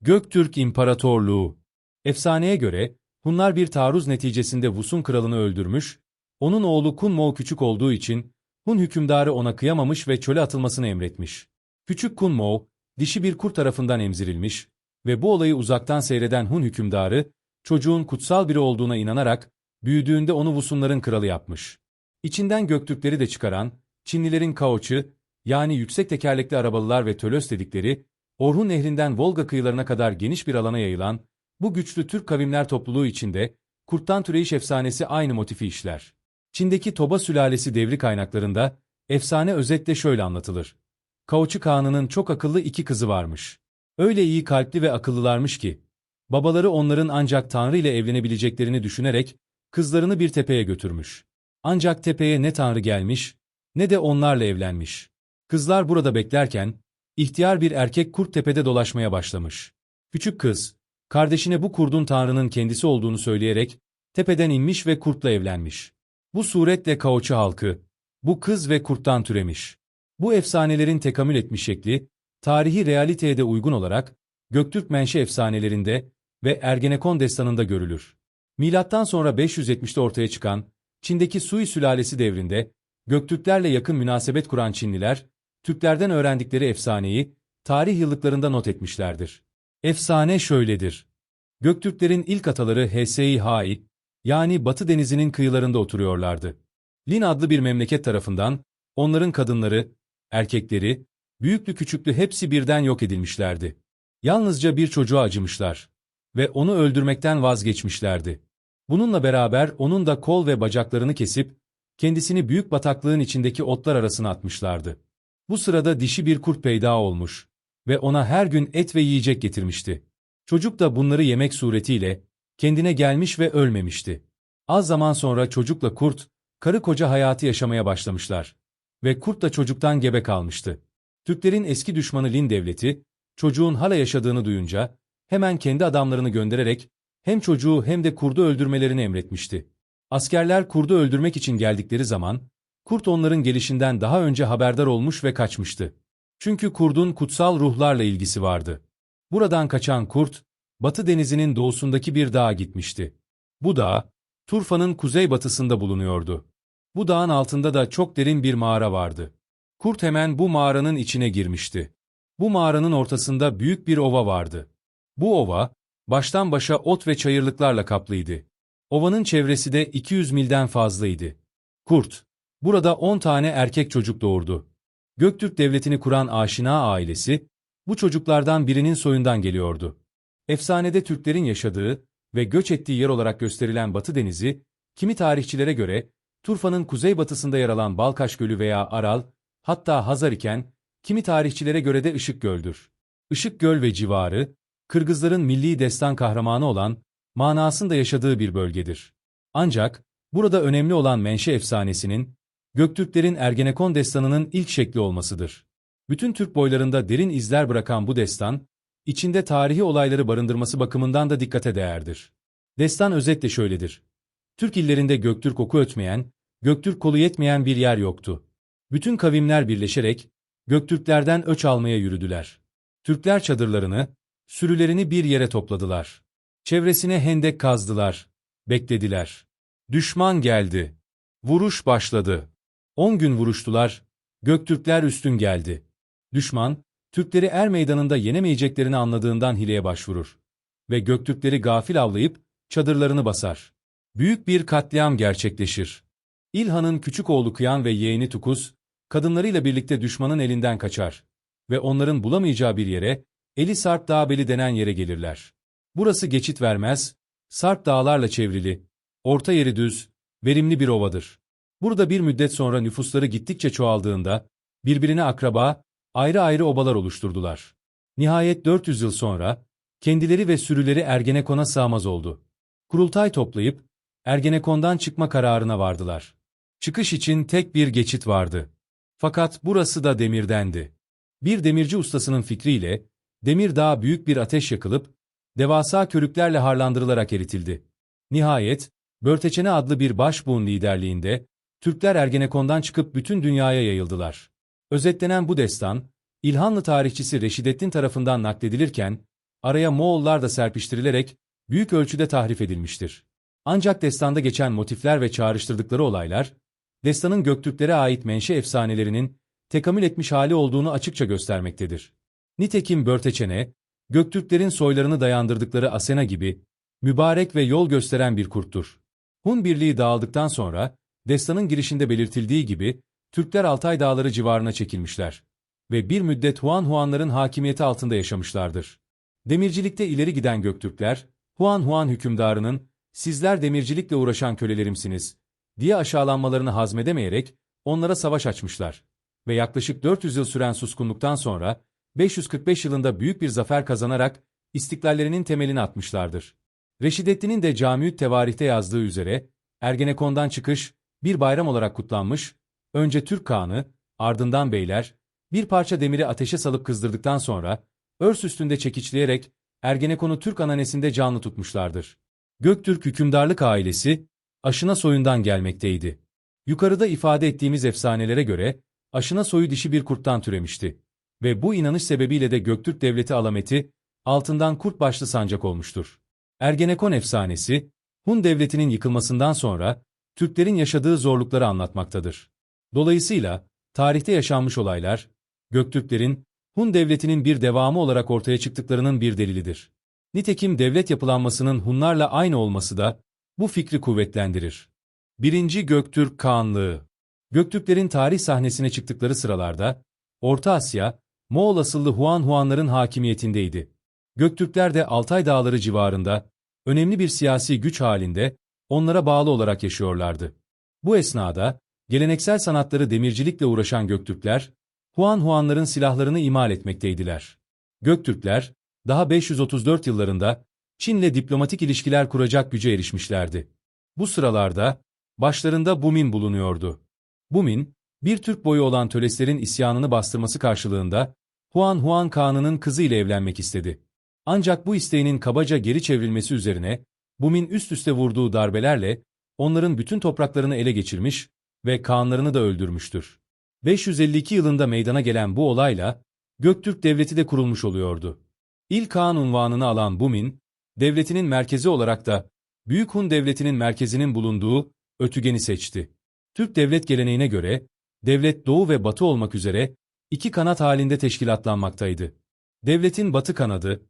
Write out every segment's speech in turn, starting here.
Göktürk İmparatorluğu Efsaneye göre, Hunlar bir taarruz neticesinde Vus'un kralını öldürmüş, onun oğlu Kunmo küçük olduğu için, Hun hükümdarı ona kıyamamış ve çöle atılmasını emretmiş. Küçük Kunmo, dişi bir kurt tarafından emzirilmiş ve bu olayı uzaktan seyreden Hun hükümdarı, çocuğun kutsal biri olduğuna inanarak, büyüdüğünde onu Vusunların kralı yapmış. İçinden Göktürkleri de çıkaran, Çinlilerin Kaoç'ı, yani yüksek tekerlekli arabalılar ve Tölös dedikleri, Orhun Nehri'nden Volga kıyılarına kadar geniş bir alana yayılan, bu güçlü Türk kavimler topluluğu içinde, Kurttan Türeyiş efsanesi aynı motifi işler. Çin'deki Toba sülalesi devri kaynaklarında, efsane özetle şöyle anlatılır. Kaoçu Kağan'ın çok akıllı iki kızı varmış. Öyle iyi kalpli ve akıllılarmış ki, babaları onların ancak Tanrı ile evlenebileceklerini düşünerek, kızlarını bir tepeye götürmüş. Ancak tepeye ne Tanrı gelmiş, ne de onlarla evlenmiş. Kızlar burada beklerken, ihtiyar bir erkek kurt tepede dolaşmaya başlamış. Küçük kız, kardeşine bu kurdun Tanrı'nın kendisi olduğunu söyleyerek, tepeden inmiş ve kurtla evlenmiş. Bu suretle Kaoçu halkı, bu kız ve kurttan türemiş. Bu efsanelerin tekamül etmiş şekli, tarihi realiteye de uygun olarak, Göktürk menşe efsanelerinde ve Ergenekon destanında görülür. Milattan sonra 570'te ortaya çıkan, Çin'deki Sui sülalesi devrinde, Göktürklerle yakın münasebet kuran Çinliler, Türklerden öğrendikleri efsaneyi, tarih yıllıklarında not etmişlerdir. Efsane şöyledir. Göktürklerin ilk ataları Hsei Hai, yani Batı Denizi'nin kıyılarında oturuyorlardı. Lin adlı bir memleket tarafından, onların kadınları, erkekleri, büyüklü küçüklü hepsi birden yok edilmişlerdi. Yalnızca bir çocuğa acımışlar ve onu öldürmekten vazgeçmişlerdi. Bununla beraber onun da kol ve bacaklarını kesip, kendisini büyük bataklığın içindeki otlar arasına atmışlardı. Bu sırada dişi bir kurt peyda olmuş ve ona her gün et ve yiyecek getirmişti. Çocuk da bunları yemek suretiyle kendine gelmiş ve ölmemişti. Az zaman sonra çocukla kurt, karı koca hayatı yaşamaya başlamışlar. Ve kurt da çocuktan gebe kalmıştı. Türklerin eski düşmanı Lin devleti, çocuğun hala yaşadığını duyunca, hemen kendi adamlarını göndererek, hem çocuğu hem de kurdu öldürmelerini emretmişti. Askerler kurdu öldürmek için geldikleri zaman, kurt onların gelişinden daha önce haberdar olmuş ve kaçmıştı. Çünkü kurdun kutsal ruhlarla ilgisi vardı. Buradan kaçan kurt, Batı denizinin doğusundaki bir dağa gitmişti. Bu dağ, Turfa'nın kuzeybatısında bulunuyordu. Bu dağın altında da çok derin bir mağara vardı. Kurt hemen bu mağaranın içine girmişti. Bu mağaranın ortasında büyük bir ova vardı. Bu ova, baştan başa ot ve çayırlıklarla kaplıydı. Ovanın çevresi de 200 milden fazlaydı. Kurt, burada 10 tane erkek çocuk doğurdu. Göktürk devletini kuran Aşina ailesi, bu çocuklardan birinin soyundan geliyordu. Efsanede Türklerin yaşadığı ve göç ettiği yer olarak gösterilen Batı Denizi, kimi tarihçilere göre, Turfa'nın kuzeybatısında yer alan Balkaş Gölü veya Aral, hatta Hazar iken, kimi tarihçilere göre de Işık Göl'dür. Işık Göl ve civarı, Kırgızların milli destan kahramanı olan, manasında yaşadığı bir bölgedir. Ancak, burada önemli olan menşe efsanesinin, Göktürklerin Ergenekon destanının ilk şekli olmasıdır. Bütün Türk boylarında derin izler bırakan bu destan, içinde tarihi olayları barındırması bakımından da dikkate değerdir. Destan özetle şöyledir. Türk illerinde Göktürk oku ötmeyen, Göktürk kolu yetmeyen bir yer yoktu. Bütün kavimler birleşerek, Göktürklerden öç almaya yürüdüler. Türkler çadırlarını, sürülerini bir yere topladılar. Çevresine hendek kazdılar. Beklediler. Düşman geldi. Vuruş başladı. On gün vuruştular. Göktürkler üstün geldi. Düşman, Türkleri er meydanında yenemeyeceklerini anladığından hileye başvurur. Ve Göktürkleri gafil avlayıp çadırlarını basar. Büyük bir katliam gerçekleşir. İlhan'ın küçük oğlu Kıyan ve yeğeni Tukuz, kadınlarıyla birlikte düşmanın elinden kaçar ve onların bulamayacağı bir yere, Eli Sarp Dağbeli denen yere gelirler. Burası geçit vermez, Sarp dağlarla çevrili, orta yeri düz, verimli bir ovadır. Burada bir müddet sonra nüfusları gittikçe çoğaldığında, birbirine akraba, ayrı ayrı obalar oluşturdular. Nihayet 400 yıl sonra, kendileri ve sürüleri Ergenekon'a sığmaz oldu. Kurultay toplayıp, Ergenekon'dan çıkma kararına vardılar. Çıkış için tek bir geçit vardı. Fakat burası da demirdendi. Bir demirci ustasının fikriyle, demir dağa büyük bir ateş yakılıp, devasa körüklerle harlandırılarak eritildi. Nihayet, Börteçene adlı bir başbuğun liderliğinde, Türkler Ergenekon'dan çıkıp bütün dünyaya yayıldılar. Özetlenen bu destan, İlhanlı tarihçisi Reşidettin tarafından nakledilirken, araya Moğollar da serpiştirilerek büyük ölçüde tahrif edilmiştir. Ancak destanda geçen motifler ve çağrıştırdıkları olaylar, destanın Göktürklere ait menşe efsanelerinin tekamül etmiş hali olduğunu açıkça göstermektedir. Nitekim Börteçene, Göktürklerin soylarını dayandırdıkları Asena gibi, mübarek ve yol gösteren bir kurttur. Hun birliği dağıldıktan sonra, destanın girişinde belirtildiği gibi, Türkler Altay dağları civarına çekilmişler ve bir müddet Huan Huanların hakimiyeti altında yaşamışlardır. Demircilikte ileri giden Göktürkler, Huan Huan hükümdarının, sizler demircilikle uğraşan kölelerimsiniz, diye aşağılanmalarını hazmedemeyerek onlara savaş açmışlar. Ve yaklaşık 400 yıl süren suskunluktan sonra, 545 yılında büyük bir zafer kazanarak istiklallerinin temelini atmışlardır. Reşidettin'in de Camiü't Tevarih'te yazdığı üzere, Ergenekon'dan çıkış, bir bayram olarak kutlanmış, önce Türk Kağan'ı, ardından beyler, bir parça demiri ateşe salıp kızdırdıktan sonra, örs üstünde çekiçleyerek, Ergenekon'u Türk ananesinde canlı tutmuşlardır. Göktürk hükümdarlık ailesi, aşına soyundan gelmekteydi. Yukarıda ifade ettiğimiz efsanelere göre, aşına soyu dişi bir kurttan türemişti. Ve bu inanış sebebiyle de Göktürk devleti alameti, altından kurt başlı sancak olmuştur. Ergenekon efsanesi, Hun devletinin yıkılmasından sonra, Türklerin yaşadığı zorlukları anlatmaktadır. Dolayısıyla, tarihte yaşanmış olaylar, Göktürklerin, Hun devletinin bir devamı olarak ortaya çıktıklarının bir delilidir. Nitekim devlet yapılanmasının Hunlarla aynı olması da, bu fikri kuvvetlendirir. 1. Göktürk Kağanlığı Göktürklerin tarih sahnesine çıktıkları sıralarda, Orta Asya, Moğol asıllı Huan Huanların hakimiyetindeydi. Göktürkler de Altay Dağları civarında, önemli bir siyasi güç halinde, onlara bağlı olarak yaşıyorlardı. Bu esnada, geleneksel sanatları demircilikle uğraşan Göktürkler, Huan Huanların silahlarını imal etmekteydiler. Göktürkler, daha 534 yıllarında, Çin'le diplomatik ilişkiler kuracak güce erişmişlerdi. Bu sıralarda, başlarında Bumin bulunuyordu. Bumin, bir Türk boyu olan Töleslerin isyanını bastırması karşılığında, Huan Huan Kağan'ının kızı ile evlenmek istedi. Ancak bu isteğinin kabaca geri çevrilmesi üzerine, Bumin üst üste vurduğu darbelerle, onların bütün topraklarını ele geçirmiş ve Kağanlarını da öldürmüştür. 552 yılında meydana gelen bu olayla, Göktürk Devleti de kurulmuş oluyordu. İlk Kağan unvanını alan Bumin, devletinin merkezi olarak da Büyük Hun Devleti'nin merkezinin bulunduğu Ötügen'i seçti. Türk devlet geleneğine göre, devlet doğu ve batı olmak üzere iki kanat halinde teşkilatlanmaktaydı. Devletin batı kanadı,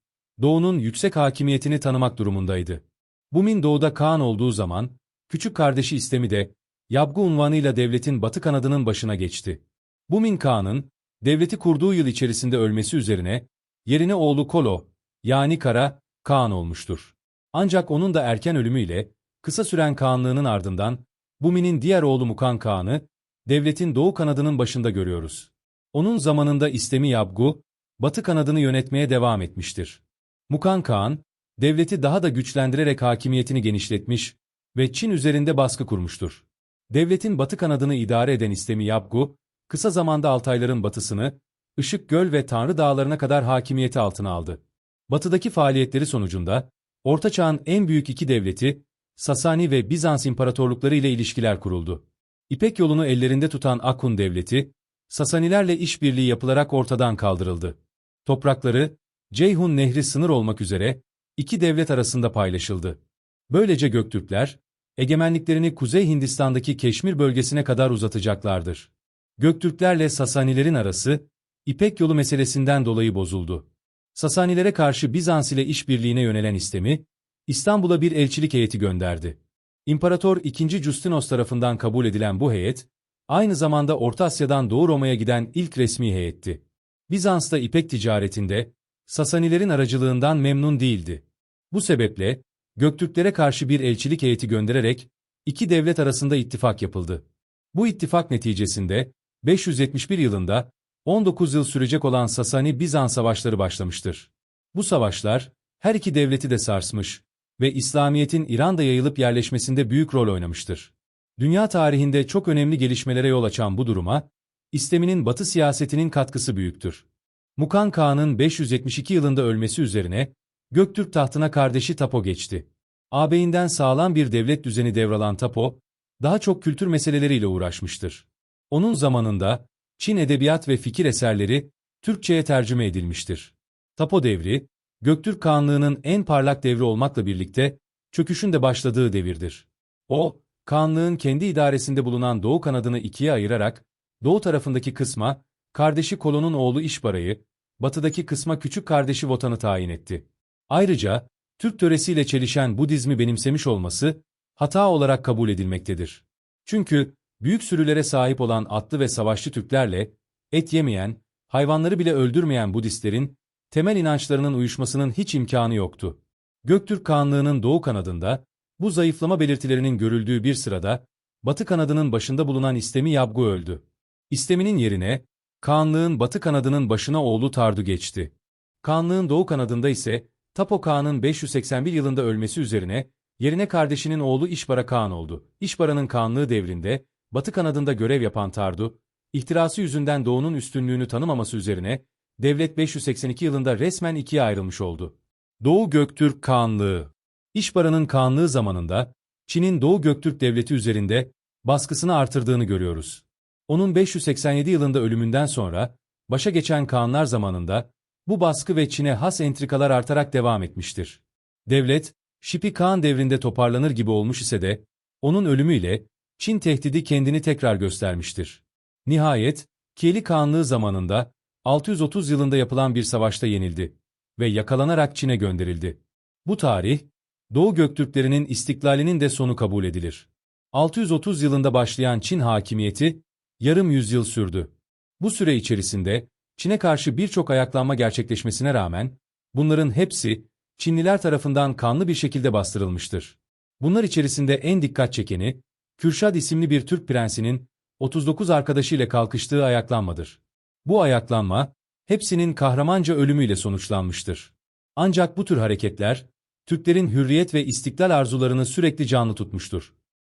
doğunun yüksek hakimiyetini tanımak durumundaydı. Bumin doğuda Kaan olduğu zaman, küçük kardeşi İstemi de, Yabgu unvanıyla devletin batı kanadının başına geçti. Bumin Kağan'ın, devleti kurduğu yıl içerisinde ölmesi üzerine, yerine oğlu Kolo, yani Kara, Kaan olmuştur. Ancak onun da erken ölümüyle, kısa süren Kağanlığının ardından, Bumi'nin diğer oğlu Mukan Kağan'ı, devletin doğu kanadının başında görüyoruz. Onun zamanında İstemi Yabgu, batı kanadını yönetmeye devam etmiştir. Mukan Kağan, devleti daha da güçlendirerek hakimiyetini genişletmiş ve Çin üzerinde baskı kurmuştur. Devletin batı kanadını idare eden İstemi Yabgu, kısa zamanda Altayların batısını, Işık Göl ve Tanrı Dağlarına kadar hakimiyeti altına aldı. Batıdaki faaliyetleri sonucunda, Orta Çağ'ın en büyük iki devleti, Sasani ve Bizans imparatorlukları ile ilişkiler kuruldu. İpek yolunu ellerinde tutan Akun devleti, Sasanilerle işbirliği yapılarak ortadan kaldırıldı. Toprakları, Ceyhun Nehri sınır olmak üzere, iki devlet arasında paylaşıldı. Böylece Göktürkler, egemenliklerini Kuzey Hindistan'daki Keşmir bölgesine kadar uzatacaklardır. Göktürklerle Sasanilerin arası, İpek yolu meselesinden dolayı bozuldu. Sasanilere karşı Bizans ile işbirliğine yönelen istemi, İstanbul'a bir elçilik heyeti gönderdi. İmparator II. Justinos tarafından kabul edilen bu heyet, aynı zamanda Orta Asya'dan Doğu Roma'ya giden ilk resmi heyetti. Bizans'ta İpek ticaretinde, Sasanilerin aracılığından memnun değildi. Bu sebeple, Göktürklere karşı bir elçilik heyeti göndererek, iki devlet arasında ittifak yapıldı. Bu ittifak neticesinde, 571 yılında, 19 yıl sürecek olan Sasani-Bizans savaşları başlamıştır. Bu savaşlar, her iki devleti de sarsmış ve İslamiyet'in İran'da yayılıp yerleşmesinde büyük rol oynamıştır. Dünya tarihinde çok önemli gelişmelere yol açan bu duruma, İslam'ın batı siyasetinin katkısı büyüktür. Mukan Kağan'ın 572 yılında ölmesi üzerine, Göktürk tahtına kardeşi Tapo geçti. Ağabeyinden sağlam bir devlet düzeni devralan Tapo, daha çok kültür meseleleriyle uğraşmıştır. Onun zamanında, Çin edebiyat ve fikir eserleri, Türkçe'ye tercüme edilmiştir. Tapo devri, Göktürk Kağanlığı'nın en parlak devri olmakla birlikte, çöküşün de başladığı devirdir. O, Kağanlığın kendi idaresinde bulunan Doğu kanadını ikiye ayırarak, Doğu tarafındaki kısma, kardeşi Kolon'un oğlu İşbara'yı, batıdaki kısma küçük kardeşi Votan'ı tayin etti. Ayrıca, Türk töresiyle çelişen Budizmi benimsemiş olması, hata olarak kabul edilmektedir. Çünkü, büyük sürülere sahip olan atlı ve savaşçı Türklerle, et yemeyen, hayvanları bile öldürmeyen Budistlerin, temel inançlarının uyuşmasının hiç imkanı yoktu. Göktürk Kağanlığı'nın doğu kanadında, bu zayıflama belirtilerinin görüldüğü bir sırada, batı kanadının başında bulunan İstemi Yabgu öldü. İstemi'nin yerine, Kağanlığın batı kanadının başına oğlu Tardu geçti. Kağanlığın doğu kanadında ise, Tapo Kağan'ın 581 yılında ölmesi üzerine, yerine kardeşinin oğlu İşbara Kağan oldu. İşbara'nın Kağanlığı devrinde, batı kanadında görev yapan Tardu, ihtirası yüzünden doğunun üstünlüğünü tanımaması üzerine, devlet 582 yılında resmen ikiye ayrılmış oldu. Doğu Göktürk Kağanlığı İşbara'nın Kağanlığı zamanında, Çin'in Doğu Göktürk Devleti üzerinde baskısını artırdığını görüyoruz. Onun 587 yılında ölümünden sonra, başa geçen Kağanlar zamanında, bu baskı ve Çin'e has entrikalar artarak devam etmiştir. Devlet, Şipi Kağan devrinde toparlanır gibi olmuş ise de, onun ölümüyle, Çin tehdidi kendini tekrar göstermiştir. Nihayet, Kieli Kağanlığı zamanında, 630 yılında yapılan bir savaşta yenildi ve yakalanarak Çin'e gönderildi. Bu tarih, Doğu Göktürklerinin istiklalinin de sonu kabul edilir. 630 yılında başlayan Çin hakimiyeti, yarım yüzyıl sürdü. Bu süre içerisinde, Çin'e karşı birçok ayaklanma gerçekleşmesine rağmen, bunların hepsi, Çinliler tarafından kanlı bir şekilde bastırılmıştır. Bunlar içerisinde en dikkat çekeni, Kürşad isimli bir Türk prensinin, 39 arkadaşıyla kalkıştığı ayaklanmadır. Bu ayaklanma, hepsinin kahramanca ölümüyle sonuçlanmıştır. Ancak bu tür hareketler, Türklerin hürriyet ve istiklal arzularını sürekli canlı tutmuştur.